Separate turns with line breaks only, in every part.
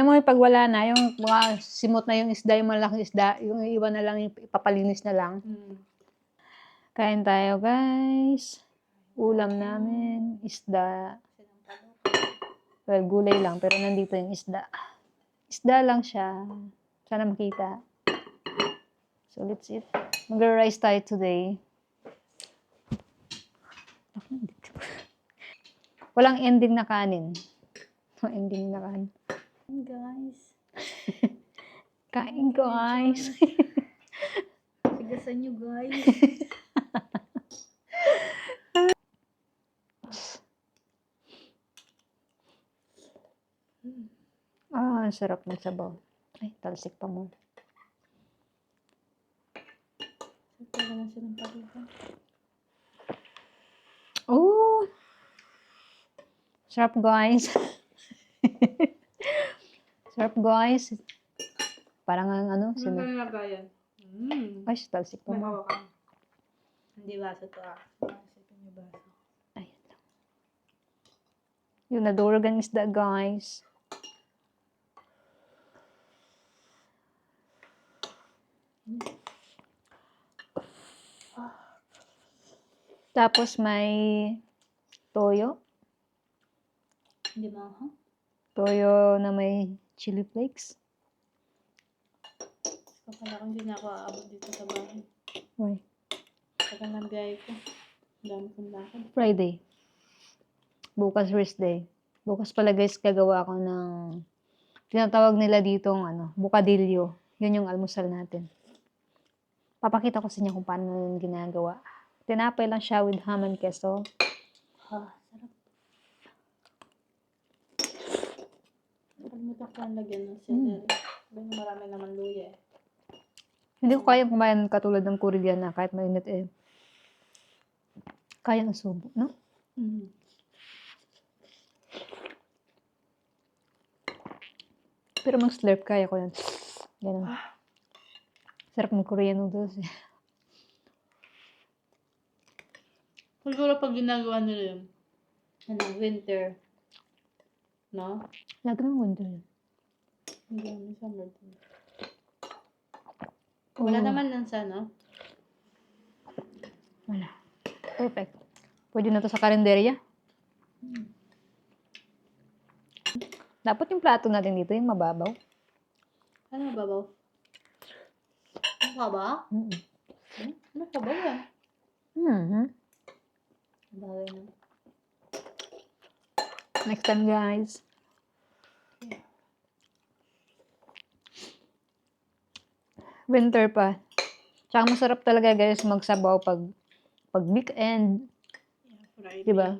Alam mo, pag wala na, yung mga simot na yung isda, yung malaking isda, yung iwan na lang, yung ipapalinis na lang.
Hmm.
Kain tayo, guys. Ulam namin, isda. Well, gulay lang, pero nandito yung isda. Isda lang siya. Sana makita. So, let's eat. Mag-rice tayo today. Walang ending na kanin. Walang ending na kanin.
Guys.
Kain guys.
Tigasan nyo guys.
ah, ang sarap ng sabaw. Ay, talsik pa mo.
Talaga na siya ng pagkakas.
Oh! Sarap, guys. Sarap, guys. Parang ang ano,
Ano
sino?
ba nilagayan? Hmm.
Ay, talsik pa mo.
hawakan. Hindi baso to ah. Ito yung baso.
Ayun lang. Yung nadurog ang isda, guys. Tapos may toyo.
Hindi mo ha?
Toyo na may chili flakes.
Kapala kung hindi na ako aabot dito sa bahay.
Why?
Tagal ng biyahe ko. Ang dami kong lakad.
Friday. Bukas rest day. Bukas pala guys, gagawa ako ng tinatawag nila ditong ano, bukadilyo. Yun yung almusal natin. Papakita ko sa inyo kung paano yun ginagawa. Tinapay lang siya with ham and queso.
Ha, sarap. Nakalimutan ko ang lagyan ng celery. Mo marami naman luya eh.
Hindi ko kayang kumain katulad ng Korean na kahit mainit eh. Kayang subo, no?
Mm.
Pero mag-slurp kaya ko yan. Ganun. Sarap ng Korean noodles eh.
Siguro pag ginagawa nila yun, ano, winter, no?
Lagi ng winter yun.
Hindi naman summer din. Wala
Oo.
naman lang sa, no?
Wala. Perfect. Pwede na to sa karinderya. Dapat yung plato natin dito, yung mababaw.
Ano babaw? Ano ka ba?
Mm
Hmm? Ano ka ba yan?
Mhm.
Bagay na.
Next time, guys. Winter pa. Tsaka masarap talaga, guys, magsabaw pag pag weekend,
Friday.
di ba?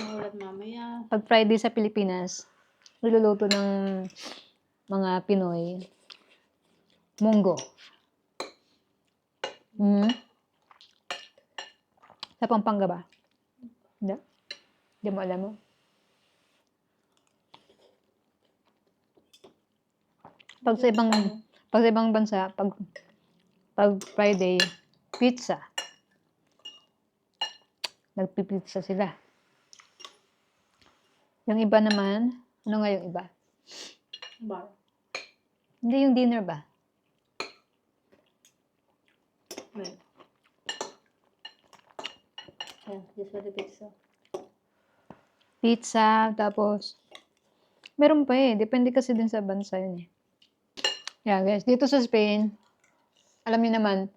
Mahulat mamaya.
Pag Friday sa Pilipinas, niluluto ng mga Pinoy, munggo. Hmm? Sa Pampanga ba? Hindi? Hindi mo alam mo? Pag sa ibang pag sa ibang bansa, pag pag Friday, pizza. Nagpipizza sila. Yung iba naman, ano nga yung iba?
Bar.
Hindi yung dinner ba?
Right. Ayan, just for the pizza.
Pizza, tapos, meron pa eh. Depende kasi din sa bansa yun eh. Yeah, guys. Dito sa Spain, alam niyo naman,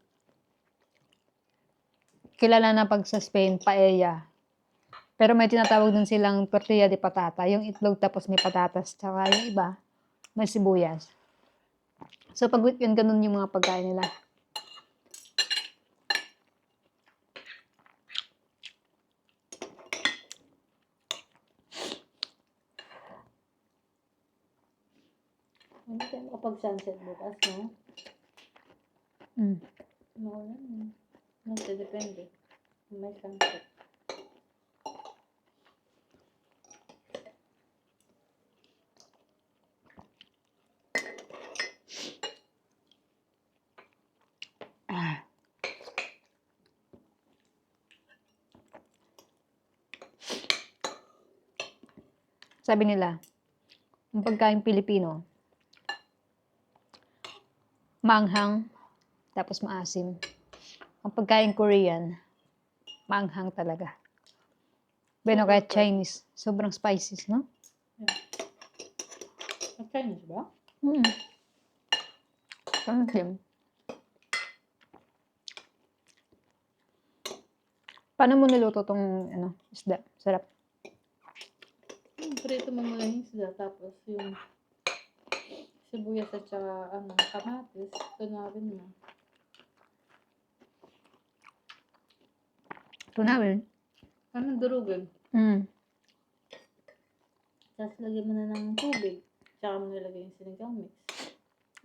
kilala na pag sa Spain, paella. Pero may tinatawag din silang tortilla de patata. Yung itlog tapos may patatas. Tsaka yung iba, may sibuyas. So, pag weekend, ganun yung mga pagkain nila.
Hindi makapag-sunset bukas, no?
Mm.
Maulan, no? Nasa depende. May sunset.
Sabi nila, ang pagkain Pilipino, maanghang, tapos maasim. Ang pagkain Korean, maanghang talaga. Bueno, kaya Chinese, sobrang spices, no?
At Chinese ba?
Mm. Parang same. Paano mo niluto tong ano, isda? Sarap.
Prito mo muna yung isda, tapos yung sibuyas at saka ano, kamatis, tunawin mo.
Tunawin.
Ano durugin?
Mm.
Tapos lagyan mo na ng tubig. Tsaka mo nilagay yung sinigang mix.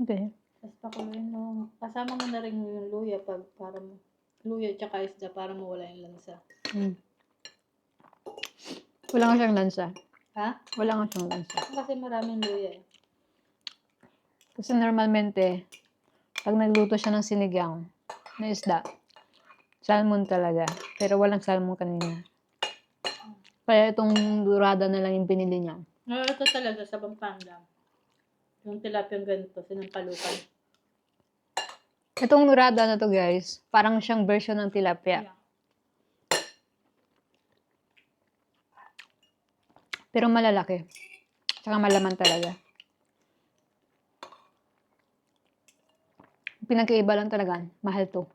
Okay.
Tapos pakuluin mo. Kasama mo na rin yung luya pag para mo. Luya tsaka isda para mawala yung lansa.
Mm. Wala nga siyang lansa.
Ha?
Wala nga siyang lansa.
Kasi maraming luya eh.
Kasi normalmente, pag nagluto siya ng sinigang na isda, salmon talaga. Pero walang salmon kanina. Kaya itong durada na lang yung binili niya.
No, ito talaga sa Pampanga. Yung tilapia ganito, sinampalukan.
Itong durada na to guys, parang siyang version ng tilapia.
Yeah.
Pero malalaki. Tsaka malaman talaga. Pinagkaiba lang talaga, mahal to.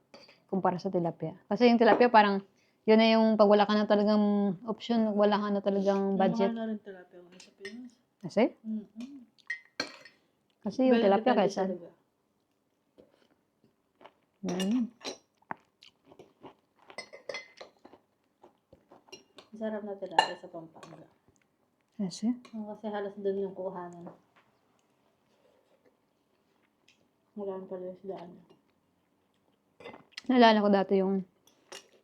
Kumpara sa tilapia. Kasi yung tilapia parang, yun na yung pag wala ka na talagang option, wala ka na talagang budget.
Mahal na rin tilapia kung sa Pinas.
Kasi,
Mm-hmm.
kasi yung tilapia kaysa. Mm.
Sarap na tilapia sa Pampanga.
Kasi,
Oh, kasi halos doon yung kuhanan. Wala na pala yung sidaan.
naalala ko dati yung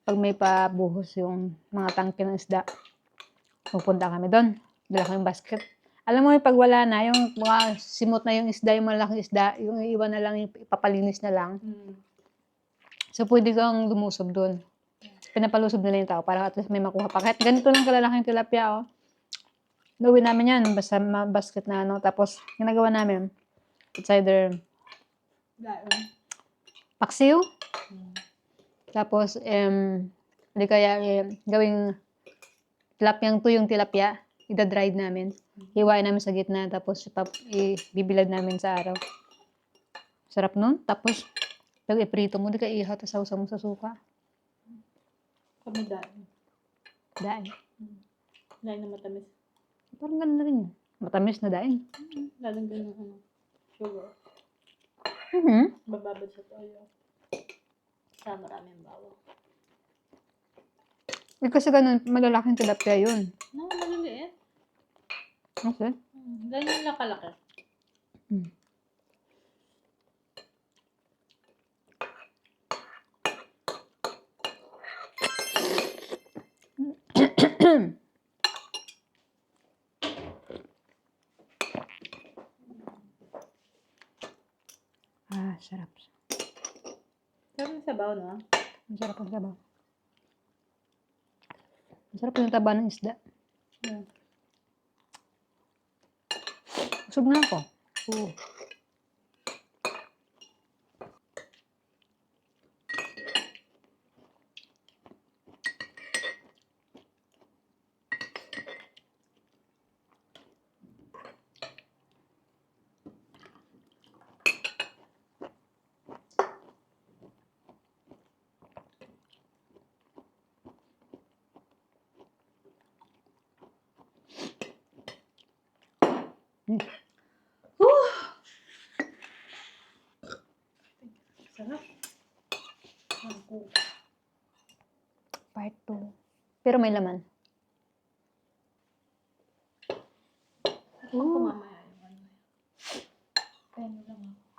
pag may pabuhos yung mga tangke ng isda, pupunta kami doon. Dala ko yung basket. Alam mo, yung pag wala na, yung mga simot na yung isda, yung malaking isda, yung iwan na lang, yung ipapalinis na lang.
Mm.
So, pwede kang lumusob doon. Pinapalusob nila yung tao para at least may makuha pa. Kahit ganito lang kalalaking tilapia, oh. Gawin namin yan, basta basket na ano. Tapos, ginagawa namin, it's either
Daon.
paksiw,
Mm.
tapos, um, hindi kaya eh, gawing tilapyang tuyong tilapia, ida-dried namin. Hiwain namin sa gitna, tapos ipap- ibibilad namin sa araw. Sarap nun. Tapos, pag iprito mo, di ka ihaw, tapos sausaw mo sa suka.
Kami daon.
Daing.
Daon na matamis.
Parang ganun na rin. Matamis na daing.
Mm. Lalong din ng ano, sugar.
Mhm.
Bababad sa toyo. Sa maraming bawang.
Eh, kasi ganun, malalaking tilapia yun.
No, maliliit.
Okay.
Mm. Ganyan lang kalaki.
Ah, sarap.
Pero yung sabaw.
Masarap ang sabaw. Masarap yung taba ng isda.
Yeah.
Busog na ako. Oo.
Sarap. Ako.
Part 2. Pero may laman.
Ako mamaya. Kaya mo lang ako.